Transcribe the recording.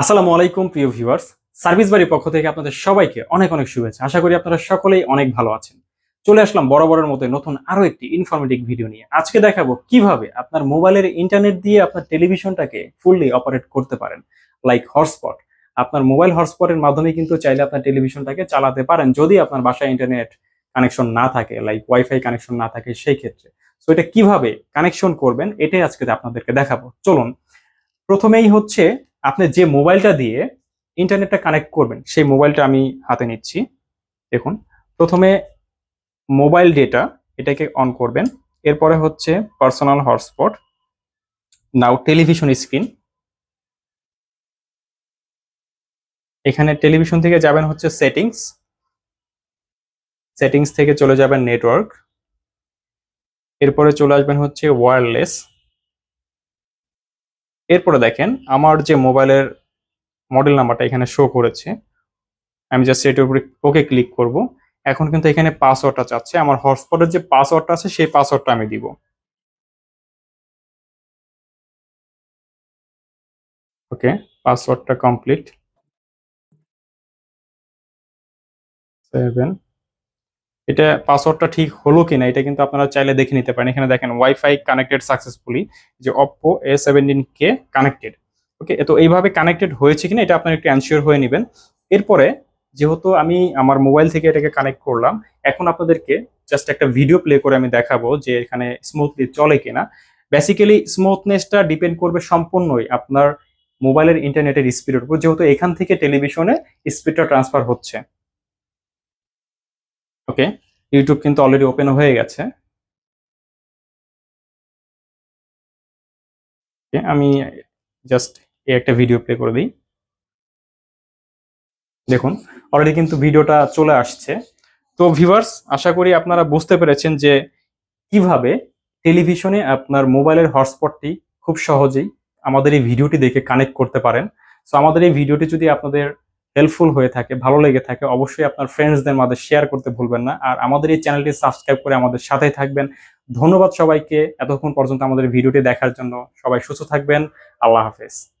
আসসালামু আলাইকুম, প্রিয় ভিউয়ার্স। সার্ভিস বাড়ির পক্ষ থেকে আপনাদের সবাইকে অনেক অনেক শুভেচ্ছা। আশা করি আপনারা সকলেই অনেক ভালো আছেন। চলে আসলাম বরাবরের মতো নতুন আরও একটি ইনফরমেটিভ ভিডিও নিয়ে। আজকে দেখাবো কীভাবে আপনার মোবাইলের ইন্টারনেট দিয়ে আপনার টেলিভিশনটাকে ফুললি অপারেট করতে পারেন লাইক হটস্পট আপনার মোবাইল হটস্পটের মাধ্যমে কিন্তু চাইলে আপনার টেলিভিশনটাকে চালাতে পারেন, যদি আপনার বাসায় ইন্টারনেট কানেকশন না থাকে লাইক ওয়াইফাই কানেকশন না থাকে সেই ক্ষেত্রে সো এটা কীভাবে কানেকশন করবেন, এটাই আজকে আপনাদেরকে দেখাবো। চলুন, প্রথমেই হচ্ছে আপনি যে মোবাইলটা দিয়ে ইন্টারনেটটা কানেক্ট করবেন, সেই মোবাইলটা আমি হাতে নিচ্ছি। দেখুন, প্রথমে মোবাইল ডেটা এটাকে অন করবেন। এরপরে হচ্ছে personal hotspot, now television screen. এখানে টেলিভিশন থেকে যাবেন হচ্ছে সেটিংস। সেটিংস থেকে চলে যাবেন নেটওয়ার্ক। এরপরে চলে আসবেন হচ্ছে ওয়্যারলেস এরপরে দেখেন, আমার যে মোবাইলের মডেল নাম্বারটা এখানে শো করেছে, আমি জাস্ট এটার উপরে ওকে ক্লিক করব। এখন কিন্তু এখানে পাসওয়ার্ডটা চাচ্ছে। আমার হটস্পটের যে পাসওয়ার্ডটা আছে, সেই পাসওয়ার্ডটা আমি দিব। ওকে পাসওয়ার্ডটা কমপ্লিট সেভেন এটা পাসওয়ার্ডটা ঠিক হলো কিনা, এটা কিন্তু আপনারা চাইলে দেখে নিতে পারেন। এখানে দেখেন ওয়াইফাই কানেক্টেড সাকসেসফুলি যে অপো এ সেভেন্টিন কে কানেক্টেড ওকে তো এইভাবে কানেক্টেড হয়েছে কিনা, এটা আপনারা একটু অ্যানসিওর হয়ে নেবেন। এরপরে, যেহেতু আমি আমার মোবাইল থেকে এটাকে কানেক্ট করলাম, এখন আপনাদেরকে জাস্ট একটা ভিডিও প্লে করে আমি দেখাবো যে এখানে স্মুথলি চলে কিনা। বেসিক্যালি স্মুথনেসটা ডিপেন্ড করবে সম্পূর্ণই আপনার মোবাইলের ইন্টারনেটের স্পিডের উপর। যেহেতু এখান থেকে টেলিভিশনে স্পিডটা ট্রান্সফার হচ্ছে। ওকে ইউটিউব কিন্তু অলরেডি ওপেন হয়ে গেছে। আমি জাস্ট এই একটা ভিডিও প্লে করে দিই। দেখুন অলরেডি কিন্তু ভিডিওটা চলে আসছে। তো ভিভার্স আশা করি আপনারা বুঝতে পেরেছেন যে কীভাবে টেলিভিশনে আপনার মোবাইলের হটস্পটটি খুব সহজেই আমাদের এই ভিডিওটি দেখে কানেক্ট করতে পারেন। সো আমাদের এই ভিডিওটি যদি আপনাদের হেল্পফুল হয়ে থাকে, ভালো লেগে থাকে, অবশ্যই আপনার ফ্রেন্ডসদের মাঝে শেয়ার করতে ভুলবেন না। আর আমাদের এই চ্যানেলটি সাবস্ক্রাইব করে আমাদের সাথেই থাকবেন। ধন্যবাদ সবাইকে, এতক্ষণ পর্যন্ত আমাদের ভিডিওটি দেখার জন্য। সবাই সুস্থ থাকবেন। আল্লাহ হাফেজ।